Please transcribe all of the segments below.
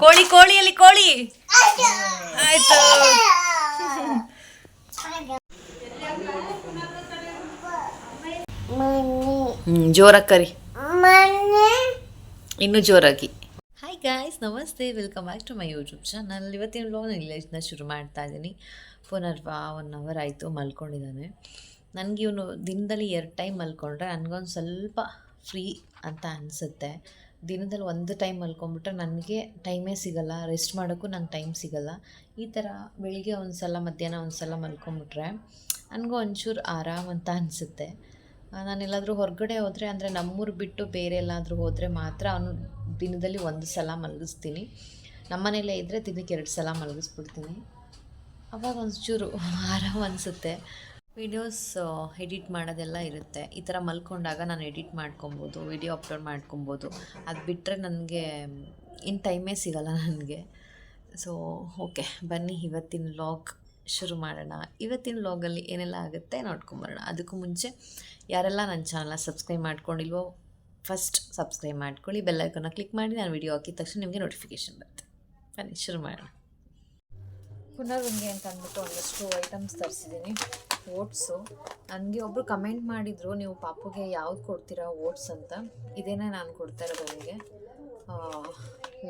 ಕೋಳಿ ಕೋಳಿಯಲ್ಲಿ ಕೋಳಿ. ಆಯ್ತು. ಜೋರಾಗಿ ಕರಿ. ಇನ್ನೂ ಜೋರಾಗಿ. ಹಾಯ್ ಗಾಯ್ಸ್ ನಮಸ್ತೆ. Welcome back to my YouTube channel ಇವತ್ತಿನ ವ್ಲಾಗ್ನ ಇದನ್ನ ಶುರು ಮಾಡ್ತಾ ಇದ್ದೀನಿ ಪುನರ್ವಾ ಒನ್ ಅವರ್ ಆಯಿತು ಮಲ್ಕೊಂಡಿದ್ದಾನೆ. ನನಗೆ ಇವನು ದಿನದಲ್ಲಿ ಎರಡು ಟೈಮ್ ಮಲ್ಕೊಂಡ್ರೆ, ನನಗೊಂದು ಸ್ವಲ್ಪ ಫ್ರೀ ಅಂತ ಅನಿಸುತ್ತೆ. ದಿನದಲ್ಲಿ ಒಂದು ಟೈಮ್ ಮಲ್ಕೊಂಡ್ಬಿಟ್ರೆ ನನಗೆ ಟೈಮೇ ಸಿಗಲ್ಲ ರೆಸ್ಟ್ ಮಾಡೋಕ್ಕೂ ನಂಗೆ ಟೈಮ್ ಸಿಗಲ್ಲ. ಈ ಥರ ಬೆಳಿಗ್ಗೆ ಒಂದು ಸಲ ಮಧ್ಯಾಹ್ನ ಒಂದು ಸಲ ಮಲ್ಕೊಂಬಿಟ್ರೆ ನನಗೂ ಒಂಚೂರು ಆರಾಮ್ ಅಂತ ಅನಿಸುತ್ತೆ. ನಾನೆಲ್ಲಾದರೂ ಹೊರಗಡೆ ಹೋದರೆ, ಅಂದರೆ ನಮ್ಮೂರು ಬಿಟ್ಟು ಬೇರೆ ಎಲ್ಲಾದರೂ ಹೋದರೆ ಮಾತ್ರ ಅವನು ದಿನದಲ್ಲಿ ಒಂದು ಸಲ ಮಲಗಿಸ್ತೀನಿ. ನಮ್ಮನೇಲೇ ಇದ್ದರೆ ದಿನಕ್ಕೆ ಎರಡು ಸಲ ಮಲಗಿಸ್ಬಿಡ್ತೀನಿ. ಅವಾಗ ಒಂಚೂರು ಆರಾಮ್ ಅನಿಸುತ್ತೆ. ವೀಡಿಯೋಸ್ ಎಡಿಟ್ ಮಾಡೋದೆಲ್ಲ ಇರುತ್ತೆ. ಈ ಥರ ಮಲ್ಕೊಂಡಾಗ ನಾನು ಎಡಿಟ್ ಮಾಡ್ಕೊಬೋದು, ವಿಡಿಯೋ ಅಪ್ಲೋಡ್ ಮಾಡ್ಕೊಬೋದು. ಅದು ಬಿಟ್ಟರೆ ನನಗೆ ಇನ್ನು ಟೈಮೇ ಸಿಗಲ್ಲ ನನಗೆ. ಸೊ ಓಕೆ ಬನ್ನಿ ಇವತ್ತಿನ ವ್ಲಾಗ್ ಶುರು ಮಾಡೋಣ. ಇವತ್ತಿನ ವ್ಲಾಗಲ್ಲಿ ಏನೆಲ್ಲ ಆಗುತ್ತೆ ನೋಡ್ಕೊಂಬರೋಣ ಅದಕ್ಕೂ ಮುಂಚೆ ಯಾರೆಲ್ಲ ನನ್ನ ಚಾನಲ್ನ ಸಬ್ಸ್ಕ್ರೈಬ್ ಮಾಡ್ಕೊಂಡಿಲ್ವೋ ಫಸ್ಟ್ ಸಬ್ಸ್ಕ್ರೈಬ್ ಮಾಡ್ಕೊಳ್ಳಿ. ಬೆಲ್ಲೈಕನ್ನ ಕ್ಲಿಕ್ ಮಾಡಿ, ನಾನು ವಿಡಿಯೋ ಹಾಕಿದ ತಕ್ಷಣ ನಿಮಗೆ ನೋಟಿಫಿಕೇಷನ್ ಬರುತ್ತೆ. ಬನ್ನಿ, ಶುರು ಮಾಡೋಣ. ಪುನರ್ವಂಗೆ ಅಂತ ಅಂದ್ಬಿಟ್ಟು ಒಂದಷ್ಟು ಐಟಮ್ಸ್ ತರಿಸಿದ್ದೀನಿ ಓಟ್ಸು ನನಗೆ ಒಬ್ಬರು ಕಮೆಂಟ್ ಮಾಡಿದರು, ನೀವು ಪಾಪುಗೆ ಯಾವ್ದು ಕೊಡ್ತೀರಾ ಓಟ್ಸ್ ಅಂತ? ಇದೇನೇ ನಾನು ಕೊಡ್ತಾ ಇರೋದು ಅವನಿಗೆ.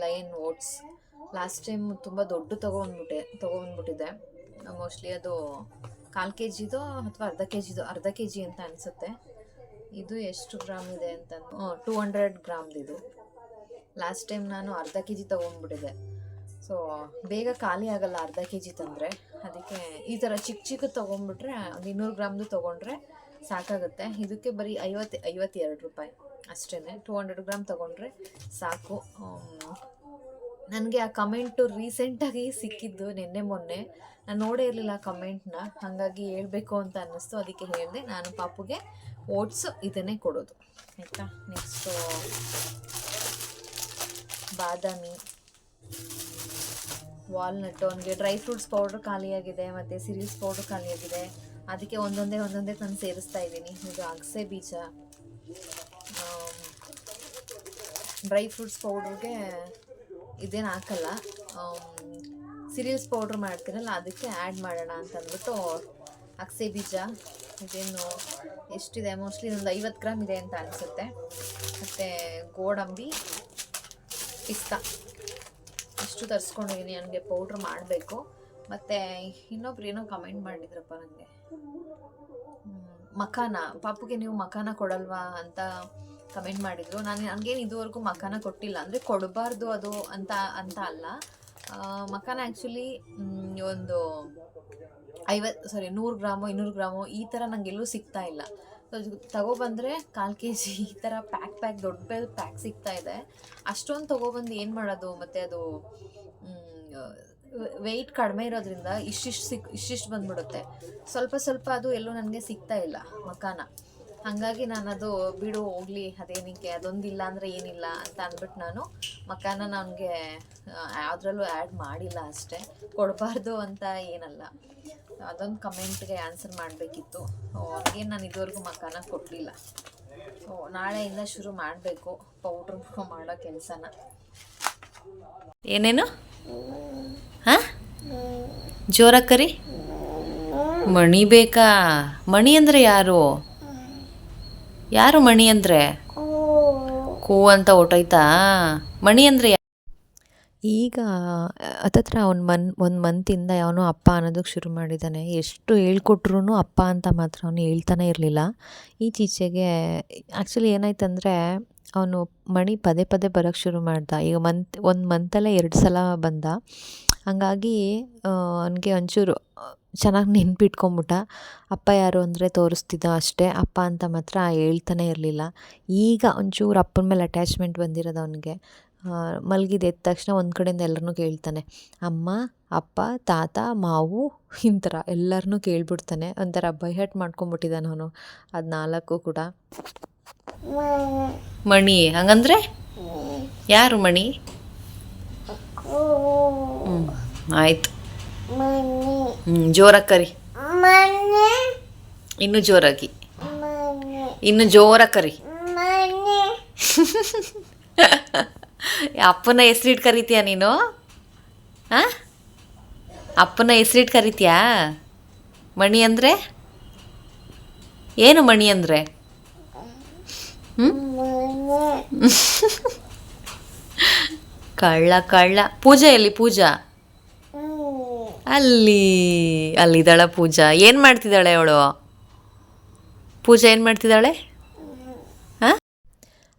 ಲೈನ್ ಓಟ್ಸ್ ಲಾಸ್ಟ್ ಟೈಮ್ ತುಂಬ ದೊಡ್ಡ ತೊಗೊಂಡ್ಬಿಟ್ಟೆ ತೊಗೊಂಡ್ಬಿಟ್ಟಿದೆ ಮೋಸ್ಟ್ಲಿ ಅದು ಕಾಲು ಕೆ ಜಿದು ಅಥವಾ ಅರ್ಧ ಕೆ ಜಿದು ಅರ್ಧ ಕೆ ಜಿ ಅಂತ ಅನಿಸುತ್ತೆ. ಇದು ಎಷ್ಟು ಗ್ರಾಮ್ ಇದೆ ಅಂತ ಟೂ ಹಂಡ್ರೆಡ್ ಇದು ಲಾಸ್ಟ್ ಟೈಮ್ ನಾನು ಅರ್ಧ ಕೆ ಜಿ ತೊಗೊಂಡ್ಬಿಟ್ಟಿದ್ದೆ. ಸೊ ಬೇಗ ಖಾಲಿ ಆಗಲ್ಲ ಅರ್ಧ ಕೆ ಜಿ ತಂದರೆ. ಅದಕ್ಕೆ ಈ ಥರ ಚಿಕ್ಕ ಚಿಕ್ಕ ತೊಗೊಂಡ್ಬಿಟ್ರೆ, ಒಂದು ಇನ್ನೂರು ಗ್ರಾಮ್ದು ತೊಗೊಂಡ್ರೆ ಸಾಕಾಗುತ್ತೆ. ಇದಕ್ಕೆ ಬರೀ ಐವತ್ತು, ಐವತ್ತೆರಡು ರೂಪಾಯಿ ಅಷ್ಟೇ ಟೂ ಹಂಡ್ರೆಡ್ ಗ್ರಾಮ್ ತೊಗೊಂಡ್ರೆ ಸಾಕು. ನನಗೆ ಆ ಕಮೆಂಟು ರೀಸೆಂಟಾಗಿ ಸಿಕ್ಕಿದ್ದು ನಿನ್ನೆ ಮೊನ್ನೆ. ನಾನು ನೋಡೇ ಇರಲಿಲ್ಲ ಆ ಕಮೆಂಟ್ನ. ಹಾಗಾಗಿ ಹೇಳಬೇಕು ಅಂತ ಅನ್ನಿಸ್ತು. ಅದಕ್ಕೆ ಹೇಳಿದೆ, ನಾನು ಪಾಪುಗೆ ಓಟ್ಸು ಇದನ್ನೇ ಕೊಡೋದು. ಆಯಿತಾ? ನೆಕ್ಸ್ಟು ಬಾದಾಮಿ. ವಾಲ್ನಟ್ಟು, ಅವನಿಗೆ ಡ್ರೈ ಫ್ರೂಟ್ಸ್ ಪೌಡ್ರ್ ಖಾಲಿಯಾಗಿದೆ, ಮತ್ತು ಸಿರೀಸ್ ಪೌಡ್ರ್ ಖಾಲಿಯಾಗಿದೆ. ಅದಕ್ಕೆ ಒಂದೊಂದೇ ಒಂದೊಂದೇ ತಂದು ಸೇರಿಸ್ತಾ ಇದ್ದೀನಿ. ಇದು ಅಗಸೆ ಬೀಜ. ಡ್ರೈ ಫ್ರೂಟ್ಸ್ ಪೌಡ್ರಿಗೆ ಇದೇನು ಹಾಕಲ್ಲ. ಸಿರಿಯಲ್ಸ್ ಪೌಡ್ರ್ ಮಾಡ್ತೀರಲ್ಲ ಅದಕ್ಕೆ ಆ್ಯಡ್ ಮಾಡೋಣ ಅಂತ ಅಂದ್ಬಿಟ್ಟು ಅಗಸೆ ಬೀಜ. ಇದೇನು ಎಷ್ಟಿದೆ? ಮೋಸ್ಟ್ಲಿ ಒಂದು ಐವತ್ತು ಗ್ರಾಮ್ ಇದೆ ಅಂತ ಅನಿಸುತ್ತೆ. ಮತ್ತು ಗೋಡಂಬಿ, ಪಿಸ್ತಾ. ಇಷ್ಟು ತರಿಸ್ಕೊಂಡಿದ್ದೀನಿ ನನಗೆ ಪೌಡ್ರ್ ಮಾಡಬೇಕು. ಮತ್ತು ಇನ್ನೊಬ್ರು ಏನೋ ಕಮೆಂಟ್ ಮಾಡಿದ್ರಪ್ಪ ನನಗೆ ಮಖಾನ, ಪಾಪುಗೆ ನೀವು ಮಖಾನ ಕೊಡಲ್ವಾ ಅಂತ ಕಮೆಂಟ್ ಮಾಡಿದರು. ನಾನು ನನಗೇನು ಇದುವರೆಗೂ ಮಖಾನ ಕೊಟ್ಟಿಲ್ಲ. ಅಂದರೆ ಕೊಡಬಾರ್ದು ಅದು ಅಂತ ಅಂತ ಅಲ್ಲ. ಮಖಾನ ಆ್ಯಕ್ಚುಲಿ ಒಂದು ಐವತ್ತು ಸಾರಿ ನೂರು ಗ್ರಾಮು, ಇನ್ನೂರು ಗ್ರಾಮು ಈ ಥರ ನಂಗೆ ಎಲ್ಲೂ ಸಿಗ್ತಾ ಇಲ್ಲ. ತಗೊಬಂದರೆ ಕಾಲು ಕೆ ಜಿ ಈ ಥರ ಪ್ಯಾಕ್ ಪ್ಯಾಕ್ ದೊಡ್ಡ ಪ್ಯಾಕ್ ಸಿಗ್ತಾ ಇದೆ. ಅಷ್ಟೊಂದು ತೊಗೊಬಂದು ಏನು ಮಾಡೋದು? ಮತ್ತು ಅದು ವೆಯ್ಟ್ ಕಡಿಮೆ ಇರೋದ್ರಿಂದ ಇಷ್ಟಿಷ್ಟು ಸಿಕ್, ಇಷ್ಟಿಷ್ಟು ಬಂದ್ಬಿಡುತ್ತೆ. ಸ್ವಲ್ಪ ಸ್ವಲ್ಪ ಅದು ಎಲ್ಲೂ ನನಗೆ ಸಿಗ್ತಾ ಇಲ್ಲ ಮಕಾನ. ಹಾಗಾಗಿ ನಾನು ಅದು ಬಿಡು ಹೋಗ್ಲಿ, ಅದೇನಕ್ಕೆ, ಅದೊಂದಿಲ್ಲ ಅಂದರೆ ಏನಿಲ್ಲ ಅಂತ ಅಂದ್ಬಿಟ್ಟು ನಾನು ಮಕಾನ ನನಗೆ ಯಾವುದ್ರಲ್ಲೂ ಆ್ಯಡ್ ಮಾಡಿಲ್ಲ ಅಷ್ಟೇ. ಕೊಡಬಾರ್ದು ಅಂತ ಏನಲ್ಲ. ಅದೊಂದು ಕಮೆಂಟ್ಗೆ ಆನ್ಸರ್ ಮಾಡಬೇಕಿತ್ತು. ಅವ್ರಿಗೆ ನಾನು ಇದುವರೆಗೂ ಮಕಾನ ಕೊಡಲಿಲ್ಲ. ಸೊ ನಾಳೆಯಿಂದ ಶುರು ಮಾಡಬೇಕು ಪೌಡ್ರ್ ಮಾಡೋ ಕೆಲಸನ. ಏನೇನು? ಹಾಂ? ಜೋರಾಗಿ ಕರಿ? ಮಣಿ ಬೇಕಾ? ಮಣಿ ಅಂದರೆ ಯಾರು? ಯಾರು ಮಣಿ ಅಂದರೆ? ಕೂ. ಅಂತ ಹೊಟ್ಟೋಯ್ತಾ ಮಣಿ ಅಂದರೆ ಈಗ ಹತ್ತತ್ರ ಅವ್ನು ಮನ್ ಒಂದು ಮಂತಿಂದ ಅವನು ಅಪ್ಪ ಅನ್ನೋದಕ್ಕೆ ಶುರು ಮಾಡಿದ್ದಾನೆ ಎಷ್ಟು ಹೇಳ್ಕೊಟ್ರು ಅಪ್ಪ ಅಂತ ಮಾತ್ರ ಅವನು ಹೇಳ್ತಾನೆ ಇರಲಿಲ್ಲ. ಈಚೀಚೆಗೆ ಆ್ಯಕ್ಚುಲಿ ಏನಾಯ್ತಂದರೆ ಅವನು ಮಣಿ ಪದೇ ಪದೇ ಬರೋಕ್ಕೆ ಶುರು ಮಾಡ್ದ. ಈಗ ಮಂತ್ ಒಂದು ಮಂತಲ್ಲೇ ಎರಡು ಸಲ ಬಂದ. ಹಂಗಾಗಿ ಅವನಿಗೆ ಒಂಚೂರು ಚೆನ್ನಾಗಿ ನೆನ್ಪಿಟ್ಕೊಂಬಿಟ್ಟ, ಅಪ್ಪ ಯಾರು ಅಂದರೆ ತೋರಿಸ್ತಿದ್ದ ಅಷ್ಟೇ, ಅಪ್ಪ ಅಂತ ಮಾತ್ರ ಹೇಳ್ತಾನೆ ಇರಲಿಲ್ಲ. ಈಗ ಒಂಚೂರು ಅಪ್ಪನ ಮೇಲೆ ಅಟ್ಯಾಚ್ಮೆಂಟ್ ಬಂದಿರೋದು ಅವನಿಗೆ. ಮಲಗಿದ ಎದ್ದ ತಕ್ಷಣ ಒಂದು ಕಡೆಯಿಂದ ಎಲ್ಲರನ್ನೂ ಕೇಳ್ತಾನೆ. ಅಮ್ಮ, ಅಪ್ಪ, ತಾತ, ಮಾವು ಈ ಎಲ್ಲರನ್ನೂ ಕೇಳ್ಬಿಡ್ತಾನೆ. ಒಂಥರ ಬೈಹಟ್ ಮಾಡ್ಕೊಂಬಿಟ್ಟಿದ್ದಾನೆ ಅವನು. ಅದು ನಾಲ್ಕು ಕೂಡ. ಮಣಿ, ಹಂಗಂದ್ರೆ? ಯಾರು ಮಣಿ? ಹ್ಞೂ ಆಯ್ತು. ಹ್ಞೂ ಜೋರಾಗಿ ಕರಿ. ಇನ್ನು ಜೋರಾಗಿ. ಇನ್ನು ಜೋರಾಗಿ ಕರಿ. ಅಪ್ಪನ ಹೆಸ್ರಿಟ್ಟು ಕರಿತೀಯಾ ನೀನು? ಹಾಂ ಅಪ್ಪನ ಹೆಸ್ರಿಟ್ಟು ಕರಿತೀಯಾ? ಮಣಿ ಅಂದರೆ? ಏನು ಮಣಿ ಅಂದರೆ? ಕಳ್ಳ ಕಳ್ಳ. ಪೂಜಾ ಎಲ್ಲಿ ಪೂಜಾ? ಅಲ್ಲಿ ಅಲ್ಲಿದ್ದಾಳ ಪೂಜಾ. ಏನು ಮಾಡ್ತಿದ್ದಾಳೆ ಅವಳು? ಪೂಜಾ ಏನು ಮಾಡ್ತಿದ್ದಾಳೆ? ಹಾಂ?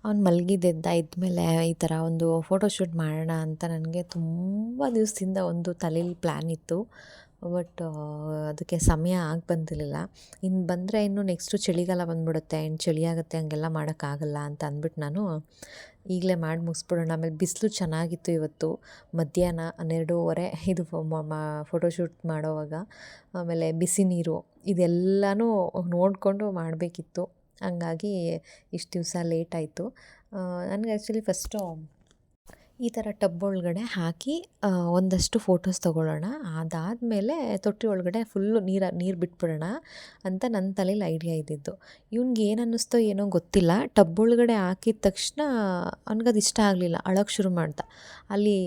ಅವ್ನು ಮಲಗಿದ್ದೆದ್ದ ಇದ್ಮೇಲೆ ಈ ಥರ ಒಂದು ಫೋಟೋಶೂಟ್ ಮಾಡೋಣ ಅಂತ ನನಗೆ ತುಂಬ ದಿವಸದಿಂದ ಒಂದು ತಲೆಯಲ್ಲಿ ಪ್ಲ್ಯಾನ್ ಇತ್ತು. ಬಟ್ ಅದಕ್ಕೆ ಸಮಯ ಆಗಿ ಬಂದಿರಲಿಲ್ಲ. ಇನ್ನು ಬಂದರೆ ಇನ್ನು ನೆಕ್ಸ್ಟು ಚಳಿಗಾಲ ಬಂದ್ಬಿಡುತ್ತೆ. ಇನ್ನು ಚಳಿ ಆಗುತ್ತೆ, ಹಂಗೆಲ್ಲ ಮಾಡೋಕ್ಕಾಗಲ್ಲ ಅಂತ ಅಂದ್ಬಿಟ್ಟು ನಾನು ಈಗಲೇ ಮಾಡಿ ಮುಗಿಸ್ಬಿಡೋಣ. ಆಮೇಲೆ ಬಿಸಿಲು ಚೆನ್ನಾಗಿತ್ತು ಇವತ್ತು. ಮಧ್ಯಾಹ್ನ ಹನ್ನೆರಡೂವರೆ, ಇದು ಫೋಟೋಶೂಟ್ ಮಾಡೋವಾಗ. ಆಮೇಲೆ ಬಿಸಿ ನೀರು, ಇದೆಲ್ಲನೂ ನೋಡಿಕೊಂಡು ಮಾಡಬೇಕಿತ್ತು. ಹಂಗಾಗಿ ಇಷ್ಟು ದಿವಸ ಲೇಟ್ ಆಯಿತು. ನನಗೆ ಆ್ಯಕ್ಚುಲಿ ಫಸ್ಟು ಈ ಥರ ಟಬ್ ಒಳಗಡೆ ಹಾಕಿ ಒಂದಷ್ಟು ಫೋಟೋಸ್ ತೊಗೊಳ್ಳೋಣ. ಅದಾದಮೇಲೆ ತೊಟ್ಟಿ ಒಳಗಡೆ ಫುಲ್ಲು ನೀರು ನೀರು ಬಿಟ್ಬಿಡೋಣ ಅಂತ ನನ್ನ ತಲೇಲಿ ಐಡಿಯಾ ಇದ್ದಿದ್ದು. ಇವ್ನಿಗೆ ಏನು ಅನ್ನಿಸ್ತೋ ಏನೋ ಗೊತ್ತಿಲ್ಲ. ಟಬ್ ಒಳಗಡೆ ಹಾಕಿದ ತಕ್ಷಣ ಅವ್ನಿಗದು ಇಷ್ಟ ಆಗಲಿಲ್ಲ. ಅಳೋಕ್ಕೆ ಶುರು ಮಾಡ್ದ. ಅಲ್ಲಿ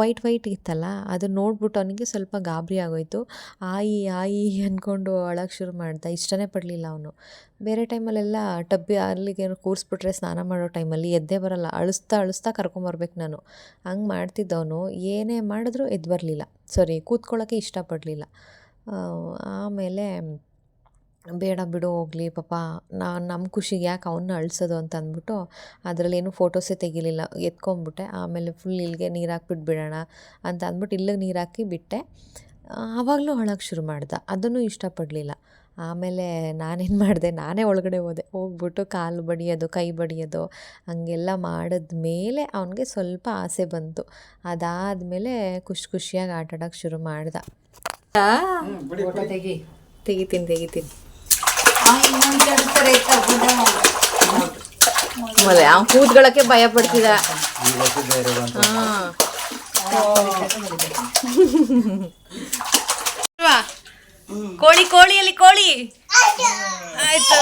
ವೈಟ್ ವೈಟ್ ಇತ್ತಲ್ಲ ಅದು ನೋಡ್ಬಿಟ್ಟು ಅವನಿಗೆ ಸ್ವಲ್ಪ ಗಾಬರಿ ಆಗೋಯ್ತು. ಆಯಿ ಆಯಿ ಅಂದ್ಕೊಂಡು ಅಳೋಕ್ಕೆ ಶುರು ಮಾಡ್ದ. ಇಷ್ಟನೇ ಪಡಲಿಲ್ಲ ಅವನು. ಬೇರೆ ಟೈಮಲ್ಲೆಲ್ಲ ಟಬ್ಬಿ ಅಲ್ಲಿಗೆ ಕೂರಿಸ್ಬಿಟ್ರೆ ಸ್ನಾನ ಮಾಡೋ ಟೈಮಲ್ಲಿ ಎದ್ದೇ ಬರಲ್ಲ. ಅಳಿಸ್ತಾ ಅಳಿಸ್ತಾ ಕರ್ಕೊಂಬರ್ಬೇಕು ನಾನು. ಹಂಗೆ ಮಾಡ್ತಿದ್ದವನು. ಏನೇ ಮಾಡಿದ್ರೂ ಎದ್ದು ಬರಲಿಲ್ಲ. ಸಾರಿ ಕೂತ್ಕೊಳ್ಳೋಕ್ಕೆ ಇಷ್ಟಪಡಲಿಲ್ಲ. ಆಮೇಲೆ ಬೇಡ ಬಿಡು, ಹೋಗಲಿ, ಪಾಪ. ನಾನು ನಮ್ಮ ಖುಷಿಗೆ ಯಾಕೆ ಅವನ್ನ ಅಳಿಸೋದು ಅಂತ ಅಂದ್ಬಿಟ್ಟು ಅದರಲ್ಲೇನು ಫೋಟೋಸೇ ತೆಗಿಲಿಲ್ಲ. ಎತ್ಕೊಂಬಿಟ್ಟೆ ಆಮೇಲೆ ಫುಲ್ ಇಲ್ಲಿಗೆ ನೀರು ಹಾಕ್ಬಿಟ್ಟು ಬಿಡೋಣ ಅಂತ ಅಂದ್ಬಿಟ್ಟು ಇಲ್ಲಿಗೆ ನೀರು ಹಾಕಿ ಬಿಟ್ಟೆ. ಆವಾಗಲೂ ಅಳೋಕ್ಕೆ ಶುರು ಮಾಡ್ದೆ. ಅದನ್ನು ಇಷ್ಟಪಡಲಿಲ್ಲ. ಆಮೇಲೆ ನಾನೇನು ಮಾಡಿದೆ ನಾನೇ ಒಳಗಡೆ ಹೋದೆ. ಹೋಗ್ಬಿಟ್ಟು ಕಾಲು ಬಡಿಯೋದು ಕೈ ಬಡಿಯೋದು ಹಂಗೆಲ್ಲ ಮಾಡಿದ್ಮೇಲೆ ಅವನಿಗೆ ಸ್ವಲ್ಪ ಆಸೆ ಬಂತು. ಅದಾದಮೇಲೆ ಖುಷಿ ಖುಷಿಯಾಗಿ ಆಟ ಆಡೋಕೆ ಶುರು ಮಾಡ್ದ. ತೆಗಿತೀನಿ ತೆಗಿತೀನಿ. ಅವ್ನು ಕೂತ್ಕೊಳ್ಳೋಕ್ಕೆ ಭಯ ಪಡ್ತಿದ. ಹಾಂ. ಕೋಳಿ ಕೋಳಿಯಲ್ಲಿ ಕೋಳಿ. ಆಯ್ತು.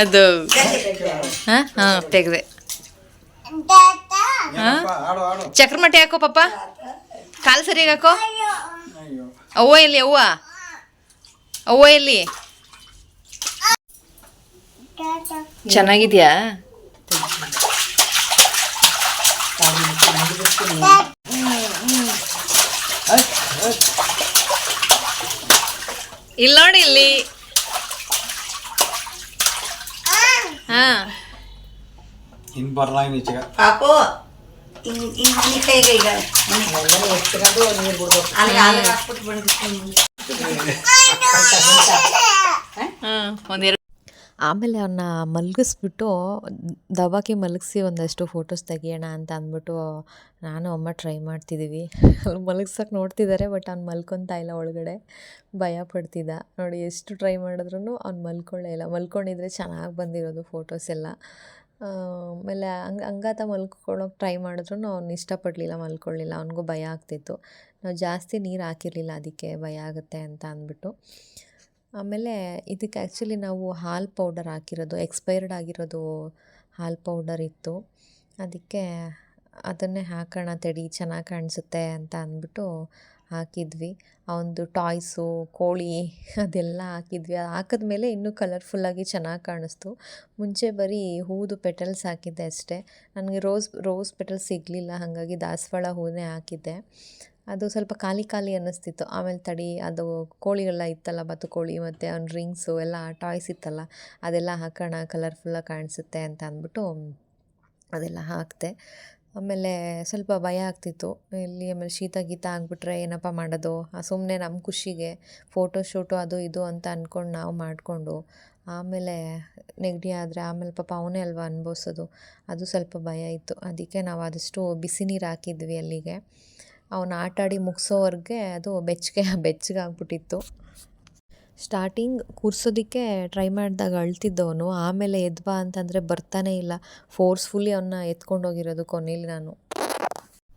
ಅದು. ಹಾ? ಹಾ ತೆಗ್ದೆ. ಚಕ್ರಮಟ್ಟಿ ಹಾಕೋ ಪಾಪ. ಕಾಲು ಸರಿಯಾಗಿ ಹಾಕೋ. ಅವ್ವ ಎಲ್ಲಿ ಅವ್ವ? ಅವ್ವ ಎಲ್ಲಿ? ಚೆನ್ನಾಗಿದ್ಯಾ? ಇಲ್ಲಿ ನೋಡಿ ಇಲ್ಲಿ. ಹಾ. ಇನ್ ಬರಲ್ಲ ಇನ್ ಈಚೆಗೆ ಪಾಪು ಹಿಂಗ್ ಹಿಂಗ್ ಈ ಕೈಗೆ ಈಗ. ಅಲ್ಲಿ ಹಾಕ್ಬಿಟ್ಟು ಬಿಡ್ಬೇಕು. ಒಂದೆರಡು ಆಮೇಲೆ ಅವನ್ನ ಮಲಗಿಸ್ಬಿಟ್ಟು, ದಬಾಕಿ ಮಲಗಿಸಿ ಒಂದಷ್ಟು ಫೋಟೋಸ್ ತೆಗಿಯೋಣ ಅಂತ ಅಂದ್ಬಿಟ್ಟು ನಾನು ಅಮ್ಮ ಟ್ರೈ ಮಾಡ್ತಿದ್ದೀವಿ ಅವ್ನು ಮಲಗ್ಸಕ್ಕೆ ನೋಡ್ತಿದ್ದಾರೆ ಬಟ್ ಅವ್ನು ಮಲ್ಕೊತಾ ಇಲ್ಲ ಒಳಗಡೆ. ಭಯ ಪಡ್ತಿದ್ದ. ನೋಡಿ, ಎಷ್ಟು ಟ್ರೈ ಮಾಡಿದ್ರು ಅವ್ನು ಮಲ್ಕೊಳ್ಳೇ ಇಲ್ಲ. ಮಲ್ಕೊಂಡಿದ್ರೆ ಚೆನ್ನಾಗಿ ಬಂದಿರೋದು ಫೋಟೋಸ್ ಎಲ್ಲ. ಆಮೇಲೆ ಹಂಗೆ, ಹಂಗಾತ ಮಲ್ಕೊಳ್ಳೋಕೆ ಟ್ರೈ ಮಾಡಿದ್ರು ಅವ್ನು ಇಷ್ಟಪಡಲಿಲ್ಲ, ಮಲ್ಕೊಳ್ಳಿಲ್ಲ. ಅವನಿಗೂ ಭಯ ಆಗ್ತಿತ್ತು. ನಾವು ಜಾಸ್ತಿ ನೀರು ಹಾಕಿರಲಿಲ್ಲ, ಅದಕ್ಕೆ ಭಯ ಆಗುತ್ತೆ ಅಂತ ಅಂದ್ಬಿಟ್ಟು. ಆಮೇಲೆ ಇದಕ್ಕೆ ಆ್ಯಕ್ಚುಲಿ ನಾವು ಹಾಲು ಪೌಡರ್ ಹಾಕಿರೋದು ಎಕ್ಸ್ಪೈರ್ಡ್ ಆಗಿರೋದು ಹಾಲು ಪೌಡರ್ ಇತ್ತು. ಅದಕ್ಕೆ ಅದನ್ನೇ ಹಾಕೋಣ ತಡಿ, ಚೆನ್ನಾಗಿ ಕಾಣಿಸುತ್ತೆ ಅಂತ ಅಂದ್ಬಿಟ್ಟು ಹಾಕಿದ್ವಿ. ಆ ಒಂದು ಟಾಯ್ಸು ಕೋಳಿ ಅದೆಲ್ಲ ಹಾಕಿದ್ವಿ. ಅದು ಹಾಕಿದ್ಮೇಲೆ ಇನ್ನೂ ಕಲರ್ಫುಲ್ಲಾಗಿ ಚೆನ್ನಾಗಿ ಕಾಣಿಸ್ತು. ಮುಂಚೆ ಬರೀ ಹೂದು ಪೆಟಲ್ಸ್ ಹಾಕಿದ್ದೆ ಅಷ್ಟೇ. ನನಗೆ ರೋಸ್ ರೋಸ್ ಪೆಟಲ್ಸ್ ಸಿಗಲಿಲ್ಲ, ಹಾಗಾಗಿ ದಾಸವಾಳ ಹೂವನ್ನೇ ಹಾಕಿದ್ದೆ. ಅದು ಸ್ವಲ್ಪ ಖಾಲಿ ಖಾಲಿ ಅನ್ನಿಸ್ತಿತ್ತು. ಆಮೇಲೆ ತಡಿ, ಅದು ಕೋಳಿಗೆಲ್ಲ ಇತ್ತಲ್ಲ ಬಾತುಕೋಳಿ ಮತ್ತು ಅವ್ನ ರಿಂಗ್ಸು ಎಲ್ಲ ಟಾಯ್ಸ್ ಇತ್ತಲ್ಲ, ಅದೆಲ್ಲ ಹಾಕೋಣ ಕಲರ್ಫುಲ್ಲಾಗಿ ಕಾಣಿಸುತ್ತೆ ಅಂತ ಅಂದ್ಬಿಟ್ಟು ಅದೆಲ್ಲ ಹಾಕಿದೆ. ಆಮೇಲೆ ಸ್ವಲ್ಪ ಭಯ ಆಗ್ತಿತ್ತು. ಇಲ್ಲಿ ಆಮೇಲೆ ಶೀತ ಗೀತ ಆಗಿಬಿಟ್ರೆ ಏನಪ್ಪ ಮಾಡೋದು? ಸುಮ್ಮನೆ ನಮ್ಮ ಖುಷಿಗೆ ಫೋಟೋ ಶೂಟು ಅದು ಇದು ಅಂತ ಅಂದ್ಕೊಂಡು ನಾವು ಮಾಡಿಕೊಂಡು, ಆಮೇಲೆ ನೆಗಡಿ ಆದರೆ ಆಮೇಲೆ ಪಾಪ ಅವನೇ ಅಲ್ವಾ ಅನುಭವಿಸೋದು? ಅದು ಸ್ವಲ್ಪ ಭಯ ಇತ್ತು. ಅದಕ್ಕೆ ನಾವು ಆದಷ್ಟು ಬಿಸಿ ನೀರು ಹಾಕಿದ್ವಿ ಅಲ್ಲಿಗೆ. ಅವನು ಆಟಾಡಿ ಮುಗಿಸೋವರೆಗೆ ಅದು ಬೆಚ್ಚಗೆ ಬೆಚ್ಚಗೆ ಆಗ್ಬಿಟ್ಟಿತ್ತು. ಸ್ಟಾರ್ಟಿಂಗ್ ಕೂರ್ಸೋದಕ್ಕೆ ಟ್ರೈ ಮಾಡಿದಾಗ ಅಳ್ತಿದ್ದವನು. ಆಮೇಲೆ ಎದ್ವಾ ಅಂತಂದರೆ ಬರ್ತಾನೇ ಇಲ್ಲ. ಫೋರ್ಸ್ಫುಲಿ ಅವನ್ನ ಎತ್ಕೊಂಡೋಗಿರೋದು ಕೊನೆಯಲ್ಲಿ ನಾನು.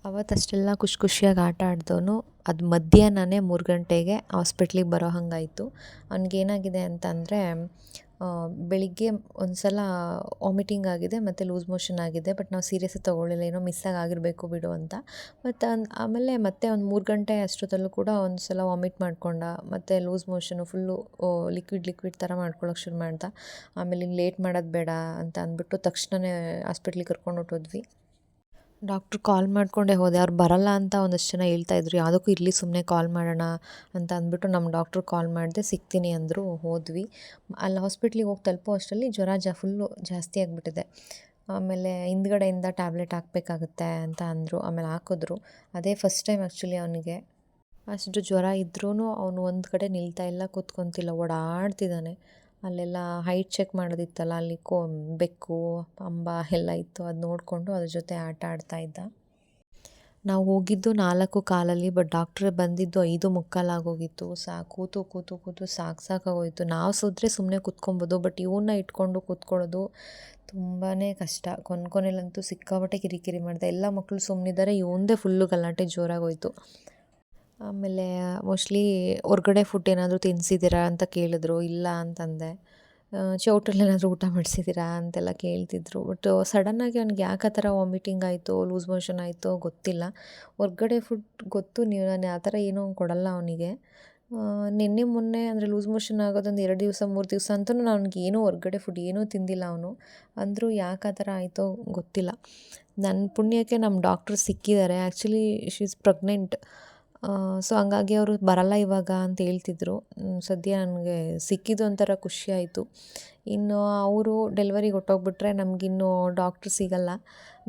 ಅವತ್ತಷ್ಟೆಲ್ಲ ಖುಷಿ ಖುಷಿಯಾಗಿ ಆಟ ಆಡಿದವನು. ಅದು ಮಧ್ಯಾಹ್ನನೇ ಮೂರು ಗಂಟೆಗೆ ಹಾಸ್ಪಿಟ್ಲಿಗೆ ಬರೋ ಹಾಗಾಯಿತು. ಅವ್ನಿಗೇನಾಗಿದೆ ಅಂತಂದರೆ ಬೆಳಿಗ್ಗೆ ಒಂದು ಸಲ ವಾಮಿಟಿಂಗ್ ಆಗಿದೆ ಮತ್ತು ಲೂಸ್ ಮೋಷನ್ ಆಗಿದೆ ಬಟ್ ನಾವು ಸೀರಿಯಸ್ಸಾಗಿ ತೊಗೊಳ್ಳಿಲ್ಲ, ಏನೋ ಮಿಸ್ಸಾಗಿ ಆಗಿರಬೇಕು ಬಿಡು ಅಂತ. ಮತ್ತು ಆಮೇಲೆ ಮತ್ತೆ ಒಂದು ಮೂರು ಗಂಟೆ ಅಷ್ಟೊತ್ತಲ್ಲೂ ಕೂಡ ಒಂದು ಸಲ ವಾಮಿಟ್ ಮಾಡ್ಕೊಂಡ, ಮತ್ತು loose motion full liquid liquid ಥರ ಮಾಡ್ಕೊಳ್ಳೋಕೆ ಶುರು ಮಾಡ್ದ. ಆಮೇಲೆ ಲೇಟ್ ಮಾಡೋದು ಬೇಡ ಅಂತ ಅಂದ್ಬಿಟ್ಟು ತಕ್ಷಣವೇ ಹಾಸ್ಪಿಟ್ಲಿಗೆ ಕರ್ಕೊಂಡು ಹೊರ್ಟೋದ್ವಿ ಡಾಕ್ಟ್ರು ಕಾಲ್ ಮಾಡಿಕೊಂಡೇ ಹೋದೆ. ಅವ್ರು ಬರಲ್ಲ ಅಂತ ಒಂದಷ್ಟು ಜನ ಹೇಳ್ತಾ ಇದ್ರು. ಯಾವುದಕ್ಕೂ ಇರಲಿ ಸುಮ್ಮನೆ ಕಾಲ್ ಮಾಡೋಣ ಅಂತ ಅಂದ್ಬಿಟ್ಟು ನಮ್ಮ ಡಾಕ್ಟ್ರು ಕಾಲ್ ಮಾಡಿದೆ, ಸಿಗ್ತೀನಿ ಅಂದರು, ಹೋದ್ವಿ. ಅಲ್ಲಿ ಹಾಸ್ಪಿಟ್ಲಿಗೆ ಹೋಗಿ ತಲುಪೋ ಅಷ್ಟರಲ್ಲಿ ಜ್ವರ ಜ, ಫುಲ್ಲು ಜಾಸ್ತಿ ಆಗಿಬಿಟ್ಟಿದೆ. ಆಮೇಲೆ ಹಿಂದ್ಗಡೆಯಿಂದ ಟ್ಯಾಬ್ಲೆಟ್ ಹಾಕಬೇಕಾಗುತ್ತೆ ಅಂತ ಅಂದರು. ಆಮೇಲೆ ಹಾಕಿದ್ರು. ಅದೇ ಫಸ್ಟ್ ಟೈಮ್ ಆ್ಯಕ್ಚುಲಿ ಅವನಿಗೆ. ಅಷ್ಟು ಜ್ವರ ಇದ್ರೂ ಅವನು ಒಂದು ಕಡೆ ನಿಲ್ತಾ ಇಲ್ಲ, ಕೂತ್ಕೊತಿಲ್ಲ, ಓಡಾಡ್ತಿದ್ದಾನೆ. ಅಲ್ಲೆಲ್ಲ ಹೈಟ್ ಚೆಕ್ ಮಾಡೋದಿತ್ತಲ್ಲ, ಅಲ್ಲಿ ಕೋ, ಬೆಕ್ಕು, ಅಂಬ ಎಲ್ಲ ಇತ್ತು, ಅದು ನೋಡಿಕೊಂಡು ಅದ್ರ ಜೊತೆ ಆಟ ಆಡ್ತಾ ಇದ್ದ. ನಾವು ಹೋಗಿದ್ದು ನಾಲ್ಕು ಕಾಲಲ್ಲಿ ಬಟ್ ಡಾಕ್ಟ್ರ್ ಬಂದಿದ್ದು ಐದು ಮುಕ್ಕಾಲಾಗೋಗಿತ್ತು. ಸಾ, ಕೂತು ಕೂತು ಕೂತು ಸಾಕು ಸಾಕಾಗೋಯಿತು. ನಾವು ಸುದ್ರೆ ಸುಮ್ಮನೆ ಕೂತ್ಕೊಬೋದು ಬಟ್ ಇವನ್ನ ಇಟ್ಕೊಂಡು ಕೂತ್ಕೊಳ್ಳೋದು ತುಂಬಾ ಕಷ್ಟ. ಕೊನೆ ಕೊನೆಲಂತೂ ಸಿಕ್ಕಾಪಟ್ಟೆ ಕಿರಿಕಿರಿ ಮಾಡಿದೆ. ಎಲ್ಲ ಮಕ್ಕಳು ಸುಮ್ಮನಿದ್ದಾರೆ ಇವಂದೇ ಫುಲ್ಲು ಗಲಾಟೆ ಜೋರಾಗೋಯಿತು. ಆಮೇಲೆ ಮೋಸ್ಟ್ಲಿ ಹೊರ್ಗಡೆ ಫುಡ್ ಏನಾದರೂ ತಿನ್ಸಿದ್ದೀರಾ ಅಂತ ಕೇಳಿದ್ರು, ಇಲ್ಲ ಅಂತಂದೆ. ಚೌಟ್ರಲ್ಲಿ ಏನಾದರೂ ಊಟ ಮಾಡಿಸಿದ್ದೀರಾ ಅಂತೆಲ್ಲ ಕೇಳ್ತಿದ್ರು. ಬಟ್ ಸಡನ್ನಾಗಿ ಅವ್ನಿಗೆ ಯಾಕೆ ಆ ಥರ ವಾಮಿಟಿಂಗ್ ಆಯಿತು ಲೂಸ್ ಮೋಷನ್ ಆಯಿತು ಗೊತ್ತಿಲ್ಲ. ಹೊರ್ಗಡೆ ಫುಡ್ ಗೊತ್ತು, ನೀವು ನಾನು ಆ ಥರ ಏನೂ ಕೊಡಲ್ಲ ಅವನಿಗೆ. ನಿನ್ನೆ ಮೊನ್ನೆ ಅಂದರೆ ಲೂಸ್ ಮೋಷನ್ ಆಗೋದೊಂದು ಎರಡು ದಿವಸ, ಮೂರು ದಿವಸ ಅಂತೂ ನಾನು ಅವ್ನಿಗೆ ಏನೂ ಹೊರ್ಗಡೆ ಫುಡ್ ಏನೂ ತಿಂದಿಲ್ಲ ಅವನು. ಅಂದರೂ ಯಾಕೆ ಆ ಥರ ಆಯಿತೋ ಗೊತ್ತಿಲ್ಲ. ನನ್ನ ಪುಣ್ಯಕ್ಕೆ ನಮ್ಮ ಡಾಕ್ಟ್ರ್ ಸಿಕ್ಕಿದ್ದಾರೆ. Actually she is pregnant so ಹಂಗಾಗಿ ಅವರು ಬರಲ್ಲ ಇವಾಗ ಅಂತ ಹೇಳ್ತಿದ್ರು. ಸದ್ಯ ನನಗೆ ಸಿಕ್ಕಿದ್ದು ಒಂಥರ ಖುಷಿ ಆಯಿತು. ಇನ್ನು ಅವರು ಡೆಲಿವರಿಗೆ ಹೊಟ್ಟೋಗ್ಬಿಟ್ರೆ ನಮಗಿನ್ನು ಡಾಕ್ಟ್ರ್ ಸಿಗಲ್ಲ.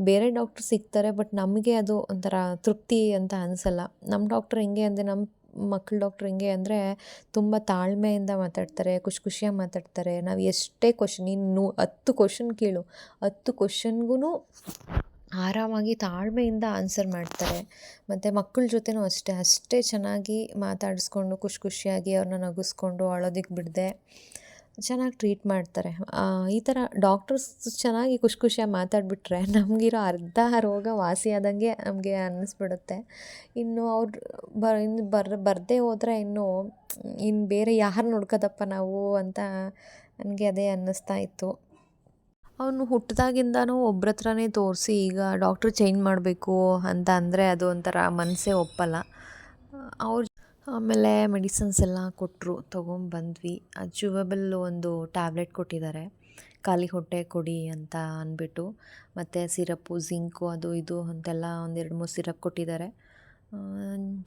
ಬೇರೆ ಡಾಕ್ಟ್ರ್ ಸಿಗ್ತಾರೆ ಬಟ್ ನಮಗೆ ಅದು ಒಂಥರ ತೃಪ್ತಿ ಅಂತ ಅನಿಸಲ್ಲ. ನಮ್ಮ ಡಾಕ್ಟ್ರ್ ಹೆಂಗೆ ಅಂದರೆ ನಮ್ಮ ಮಕ್ಕಳು ಡಾಕ್ಟ್ರ್ ಹೆಂಗೆ ಅಂದರೆ ತುಂಬ ತಾಳ್ಮೆಯಿಂದ ಮಾತಾಡ್ತಾರೆ, ಖುಷಿ ಖುಷಿಯಾಗಿ ಮಾತಾಡ್ತಾರೆ. ನಾವು ಎಷ್ಟೇ ಕ್ವಶನ್ ಇನ್ನು ಹತ್ತು ಕ್ವಶನ್ ಕೇಳು. ಹತ್ತು ಕ್ವಶನ್ಗೂ ಆರಾಮಾಗಿ ತಾಳ್ಮೆಯಿಂದ ಆನ್ಸರ್ ಮಾಡ್ತಾರೆ. ಮತ್ತು ಮಕ್ಕಳ ಜೊತೆನೂ ಅಷ್ಟೇ ಅಷ್ಟೇ ಚೆನ್ನಾಗಿ ಮಾತಾಡಿಸ್ಕೊಂಡು, ಖುಷಿ ಖುಷಿಯಾಗಿ ಅವ್ರನ್ನ ನಗಿಸ್ಕೊಂಡು ಅಳೋದಕ್ಕೆ ಬಿಡದೆ ಚೆನ್ನಾಗಿ ಟ್ರೀಟ್ ಮಾಡ್ತಾರೆ. ಈ ಥರ ಡಾಕ್ಟರ್ಸ್ ಚೆನ್ನಾಗಿ ಖುಷಿ ಖುಷಿಯಾಗಿ ಮಾತಾಡಿಬಿಟ್ರೆ ನಮಗಿರೋ ಅರ್ಧ ರೋಗ ವಾಸಿಯಾದಂಗೆ ನಮಗೆ ಅನ್ನಿಸ್ಬಿಡುತ್ತೆ. ಇನ್ನು ಅವ್ರು ಬ, ಇನ್ನು ಬರ್, ಬರದೇ ಹೋದರೆ ಇನ್ನು ಇನ್ನು ಬೇರೆ ಯಾರು ನೋಡ್ಕೋದಪ್ಪ ನಾವು ಅಂತ ನನಗೆ ಅದೇ ಅನ್ನಿಸ್ತಾ ಇತ್ತು. ಅವನು ಹುಟ್ಟಿದಾಗಿಂದನೂ ಒಬ್ರ ಹತ್ರನೇ ತೋರಿಸಿ ಈಗ ಡಾಕ್ಟ್ರ್ ಚೇಂಜ್ ಮಾಡಬೇಕು ಅಂತ ಅಂದರೆ ಅದು ಒಂಥರ ಮನಸ್ಸೇ ಒಪ್ಪಲ್ಲ. ಅವ್ರ ಆಮೇಲೆ ಮೆಡಿಸನ್ಸ್ ಎಲ್ಲ ಕೊಟ್ಟರು ತೊಗೊಂಬಂದ್ವಿ ಅದು ಒಂದು ಟ್ಯಾಬ್ಲೆಟ್ ಕೊಟ್ಟಿದ್ದಾರೆ. ಖಾಲಿ ಹೊಟ್ಟೆ ಕೊಡಿ ಅಂತ ಅಂದ್ಬಿಟ್ಟು, ಮತ್ತು ಸಿರಪ್ಪು, ಜಿಂಕು, ಅದು ಇದು ಅಂತೆಲ್ಲ ಒಂದೆರಡು ಮೂರು ಸಿರಪ್ ಕೊಟ್ಟಿದ್ದಾರೆ.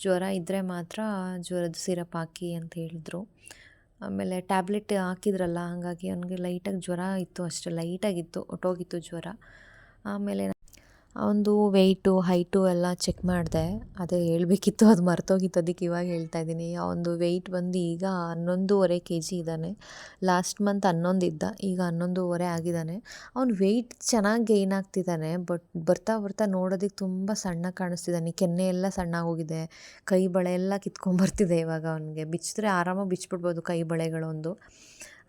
ಜ್ವರ ಇದ್ದರೆ ಮಾತ್ರ ಜ್ವರದ ಸಿರಪ್ ಹಾಕಿ ಅಂತ ಹೇಳಿದ್ರು. ಆಮೇಲೆ ಟ್ಯಾಬ್ಲೆಟ್ ಹಾಕಿದ್ರಲ್ಲ ಹಾಗಾಗಿ ಅವನಿಗೆ ಲೈಟಾಗಿ ಜ್ವರ ಇತ್ತು ಅಷ್ಟೇ ಲೈಟಾಗಿತ್ತು ಹೊಟ್ಟೋಗಿತ್ತು ಜ್ವರ. ಆಮೇಲೆ ಅವನದು ವೆಯ್ಟು ಹೈಟು ಎಲ್ಲ ಚೆಕ್ ಮಾಡಿದೆ. ಅದೇ ಹೇಳಬೇಕಿತ್ತು, ಅದು ಮರ್ತೋಗಿತ್ತು ಅದಕ್ಕೆ ಇವಾಗ ಹೇಳ್ತಾ ಇದ್ದೀನಿ. ಅವನದು ವೆಯ್ಟ್ ಬಂದು ಈಗ ಹನ್ನೊಂದೂವರೆ ಕೆ ಜಿ ಇದ್ದಾನೆ. ಲಾಸ್ಟ್ ಮಂತ್ ಹನ್ನೊಂದು ಇದ್ದ, ಈಗ ಹನ್ನೊಂದೂವರೆ ಆಗಿದ್ದಾನೆ. ಅವ್ನು ವೆಯ್ಟ್ ಚೆನ್ನಾಗಿ ಗೈನ್ ಆಗ್ತಿದ್ದಾನೆ ಬಟ್ ಬರ್ತಾ ಬರ್ತಾ ನೋಡೋದಕ್ಕೆ ತುಂಬ ಸಣ್ಣ ಕಾಣಿಸ್ತಿದ್ದಾನೆ. ಕೆನ್ನೆ ಎಲ್ಲ ಸಣ್ಣ ಹೋಗಿದೆ ಕೈ ಬಳೆ ಎಲ್ಲ ಕಿತ್ಕೊಂಬರ್ತಿದೆ ಇವಾಗ ಅವನಿಗೆ. ಬಿಚ್ಚಿದ್ರೆ ಆರಾಮಾಗಿ ಬಿಚ್ಚಿಬಿಡ್ಬೋದು ಕೈ ಬಳೆಗಳೊಂದು.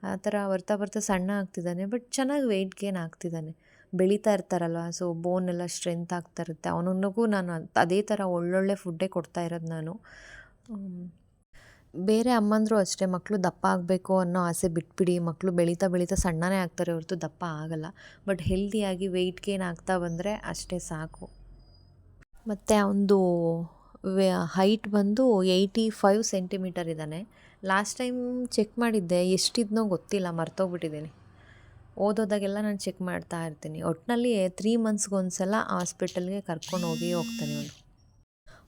ಆ ಥರ ಬರ್ತಾ ಬರ್ತಾ ಸಣ್ಣ ಆಗ್ತಿದ್ದಾನೆ ಬಟ್ ಚೆನ್ನಾಗಿ ವೆಯ್ಟ್ ಗೇನ್ ಆಗ್ತಿದ್ದಾನೆ. ಬೆಳೀತಾ ಇರ್ತಾರಲ್ವ? ಸೊ ಬೋನ್ ಎಲ್ಲ ಸ್ಟ್ರೆಂತ್ ಆಗ್ತಾ ಇರುತ್ತೆ. ಅವನಿಗೂ ನಾನು ಅದ್- ಥರ ಒಳ್ಳೊಳ್ಳೆ ಫುಡ್ಡೇ ಕೊಡ್ತಾ ಇರೋದು ನಾನು. ಬೇರೆ ಅಮ್ಮಂದರು ಅಷ್ಟೇ ಮಕ್ಕಳು ದಪ್ಪ ಆಗಬೇಕು ಅನ್ನೋ ಆಸೆ ಬಿಟ್ಬಿಡಿ. ಮಕ್ಕಳು ಬೆಳೀತಾ ಬೆಳೀತಾ ಸಣ್ಣನೇ ಆಗ್ತಾರೆ ಹೊರತು ದಪ್ಪ ಆಗಲ್ಲ. ಬಟ್ ಹೆಲ್ದಿಯಾಗಿ ವೆಯ್ಟ್ ಗೇನ್ ಆಗ್ತಾ ಬಂದರೆ ಅಷ್ಟೇ ಸಾಕು. ಮತ್ತು ಅವನದು ಹೈಟ್ ಬಂದು ಏಯ್ಟಿ ಫೈವ್ ಸೆಂಟಿಮೀಟರ್ ಇದ್ದಾನೆ. ಲಾಸ್ಟ್ ಟೈಮ್ ಚೆಕ್ ಮಾಡಿದ್ದೆ, ಎಷ್ಟಿದ್ನೋ ಗೊತ್ತಿಲ್ಲ, ಮರ್ತೋಗ್ಬಿಟ್ಟಿದ್ದೀನಿ. ಓದೋದಾಗೆಲ್ಲ ನಾನು ಚೆಕ್ ಮಾಡ್ತಾ ಇರ್ತೀನಿ. ಒಟ್ಟಿನಲ್ಲಿ ತ್ರೀ ಮಂತ್ಸ್ಗೊಂದು ಸಲ ಹಾಸ್ಪಿಟಲ್ಗೆ ಕರ್ಕೊಂಡು ಹೋಗಿ ಹೋಗ್ತಾನೆ ಅವನು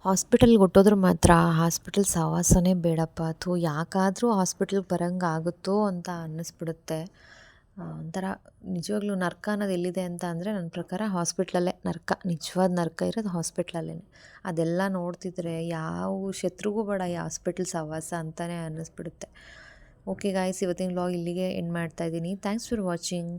ಹಾಸ್ಪಿಟಲ್ಗೆ ಹೊಟ್ಟೋದ್ರೆ ಮಾತ್ರ ಹಾಸ್ಪಿಟಲ್ ಸವಾಸನೇ ಬೇಡಪ್ಪ. ಅಥವಾ ಯಾಕಾದರೂ ಹಾಸ್ಪಿಟಲ್ಗೆ ಬರೋಂಗೆ ಆಗುತ್ತೋ ಅಂತ ಅನ್ನಿಸ್ಬಿಡುತ್ತೆ. ಒಂಥರ ನಿಜವಾಗ್ಲೂ ನರ್ಕ ಅನ್ನೋದು ಎಲ್ಲಿದೆ ಅಂತ ಅಂದರೆ ನನ್ನ ಪ್ರಕಾರ ಹಾಸ್ಪಿಟ್ಲಲ್ಲೇ ನರ್ಕ. ನಿಜವಾದ ನರ್ಕ ಇರೋದು ಹಾಸ್ಪಿಟ್ಲಲ್ಲೇ ಅದೆಲ್ಲ ನೋಡ್ತಿದ್ರೆ ಯಾವ ಶತ್ರುಗೂ ಬೇಡ ಈ ಹಾಸ್ಪಿಟಲ್ ಸವಾಸ ಅಂತಲೇ ಅನ್ನಿಸ್ಬಿಡುತ್ತೆ. ಓಕೆ ಗಾಯ್ಸ್ ಇವತ್ತಿನ ವ್ಲಾಗ್ ಇಲ್ಲಿಗೆ ಎಂಡ್ ಮಾಡ್ತಾ ಇದ್ದೀನಿ. Thanks for watching